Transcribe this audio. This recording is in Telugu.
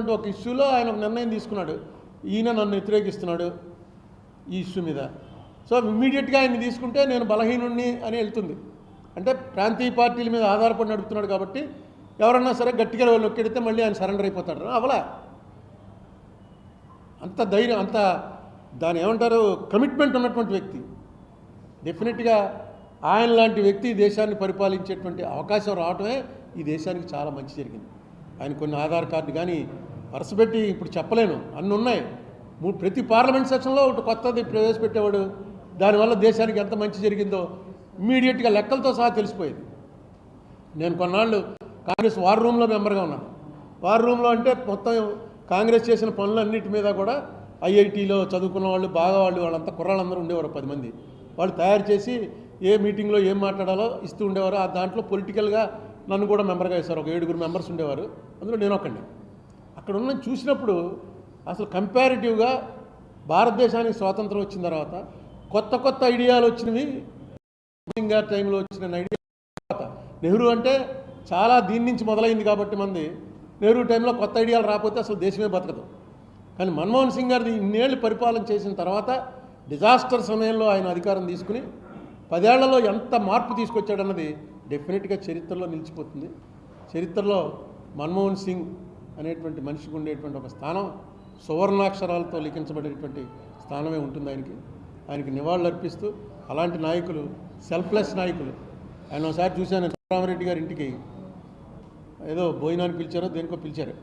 అనేటువంటి ఒక ఇష్యూలో ఆయన ఒక నిర్ణయం తీసుకున్నాడు. ఈయన నన్ను వ్యతిరేకిస్తున్నాడు ఈ ఇష్యూ మీద. సో ఇమ్మీడియట్గా ఆయన తీసుకుంటే నేను బలహీనుణ్ణి అని వెళ్తుంది. అంటే ప్రాంతీయ పార్టీల మీద ఆధారపడి నడుపుతున్నాడు కాబట్టి ఎవరన్నా సరే గట్టిగా నొక్కెడితే మళ్ళీ ఆయన సరెండర్ అయిపోతాడు. అవలా? అంత ధైర్యం అంత దాని ఏమంటారు? కమిట్మెంట్ ఉన్నటువంటి వ్యక్తి. డెఫినెట్గా ఆయన లాంటి వ్యక్తి ఈ దేశాన్ని పరిపాలించేటువంటి అవకాశం రావటమే ఈ దేశానికి చాలా మంచి జరిగింది. ఆయన కొన్ని ఆధార్ కార్డు కానీ వరుసపెట్టి ఇప్పుడు చెప్పలేను. అన్ని ఉన్నాయి. ప్రతి పార్లమెంట్ సెషన్లో ఒకటి కొత్తది ప్రవేశపెట్టేవాడు. దానివల్ల దేశానికి ఎంత మంచి జరిగిందో ఇమ్మీడియట్గా లెక్కలతో సహా తెలిసిపోయేది. నేను కొన్నాళ్ళు కాంగ్రెస్ వార్ రూమ్లో మెంబర్గా ఉన్నాను. వార్ రూమ్లో అంటే మొత్తం కాంగ్రెస్ చేసిన పనులన్నిటి మీద కూడా ఐఐటీలో చదువుకున్న వాళ్ళు బాగా వాళ్ళు వాళ్ళంతా కుర్రాళ్ళందరూ ఉండేవారు పది మంది. వాళ్ళు తయారు చేసి ఏ మీటింగ్లో ఏం మాట్లాడాలో ఇస్తూ ఉండేవారు. ఆ దాంట్లో పొలిటికల్గా నన్ను కూడా మెంబర్గా వేశారు. ఒక ఏడుగురు మెంబర్స్ ఉండేవారు. అందులో నేను ఒకండి అక్కడ ఉన్న చూసినప్పుడు అసలు కంపారిటివ్గా భారతదేశానికి స్వాతంత్రం వచ్చిన తర్వాత కొత్త కొత్త ఐడియాలు వచ్చినవి గారి టైంలో వచ్చిన ఐడియా తర్వాత నెహ్రూ అంటే చాలా దీని నుంచి మొదలైంది కాబట్టి మంది నెహ్రూ టైంలో కొత్త ఐడియాలు రాకపోతే అసలు దేశమే బతకదు. కానీ మన్మోహన్ సింగ్ గారిది ఇన్నేళ్ళు పరిపాలన చేసిన తర్వాత డిజాస్టర్ సమయంలో ఆయన అధికారం తీసుకుని పదేళ్ళలో ఎంత మార్పు తీసుకొచ్చాడన్నది డెఫినెట్గా చరిత్రలో నిలిచిపోతుంది. చరిత్రలో మన్మోహన్ సింగ్ అనేటువంటి మనిషికి ఉండేటువంటి ఒక స్థానం సువర్ణాక్షరాలతో లిఖించబడేటువంటి స్థానమే ఉంటుంది ఆయనకి. ఆయనకి నివాళులు అర్పిస్తూ అలాంటి నాయకులు సెల్ఫ్లెస్ నాయకులు. ఆయన ఒకసారి చూశాను రామరెడ్డి గారి ఇంటికి. ఏదో భోజనానికి పిలిచారో దేనికో పిలిచారు.